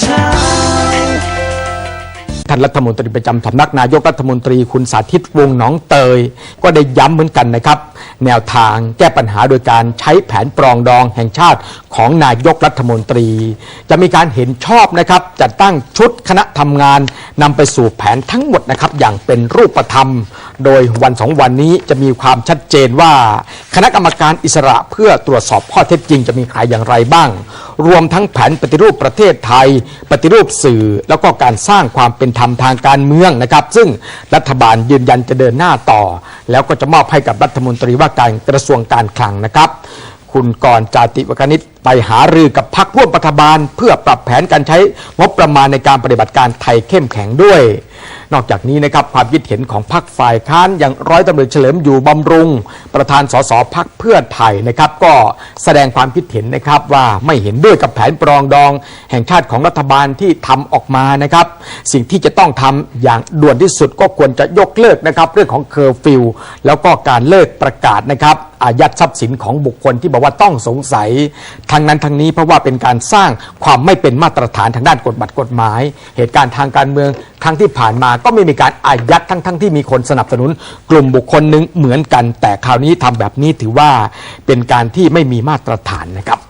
เช้าท่านรัฐมนตรีประจำสำนักนายกรัฐมนตรีคุณสาธิตวงหนองเตย ก็ได้ย้ำเหมือนกันนะครับ แนวทางแก้ปัญหาโดยการใช้แผนปรองดองแห่งชาติของนายกรัฐมนตรี จะมีการเห็นชอบนะครับจัดตั้งชุดคณะทำงานนำไปสู่แผนทั้งหมดนะครับอย่างเป็นรูปธรรม โดยวันสองวันนี้จะมีความชัดเจนว่า คณะกรรมการอิสระเพื่อตรวจสอบข้อเท็จจริงจะมีใครอย่างไรบ้าง รวมทั้งแผนปฏิรูปประเทศไทย ปฏิรูปสื่อ แล้วก็การสร้างความเป็นธรรมทางการเมืองนะครับ ซึ่งรัฐบาลยืนยันจะเดินหน้าต่อ แล้วก็จะมอบให้กับรัฐมนตรีว่าการกระทรวงการคลังนะครับ คุณกรจาติวกนิตไปหารือกับพรรคร่วมรัฐบาล เพื่อปรับแผนการใช้งบประมาณในการปฏิบัติการไทยเข้มแข็งด้วย นอกจากนี้นะครับความคิดเห็นของพรรคฝ่ายค้านอย่างร้อยตำรวจเฉลิมอยู่บำรุง ประธานสสพักเพื่อไทยนะครับก็แสดงความคิดเห็นนะครับว่าไม่เห็นด้วยกับแผนปรองดอง แห่งชาติของรัฐบาลที่ทำออกมานะครับ สิ่งที่จะต้องทำอย่างด่วนที่สุดก็ควรจะยกเลิกนะครับเรื่องของเคอร์ฟิวแล้วก็การเลิกประกาศนะครับอายัดทรัพย์สินของบุคคลที่บอกว่าต้องสงสัยทางนั้นทางนี้เพราะว่าเป็นการสร้างความไม่เป็นมาตรฐานทางด้านกฎบัตรกฎหมาย เหตุการณ์ทางการเมืองครั้งที่ผ่านมาก็ไม่มีการอายัดทั้งทั้งที่มีคนสนับสนุน กลุ่มบุคคลหนึ่งเหมือนกัน แต่คราวนี้ทำแบบนี้ถือว่าเป็นการที่ไม่มีมาตรฐานนะครับ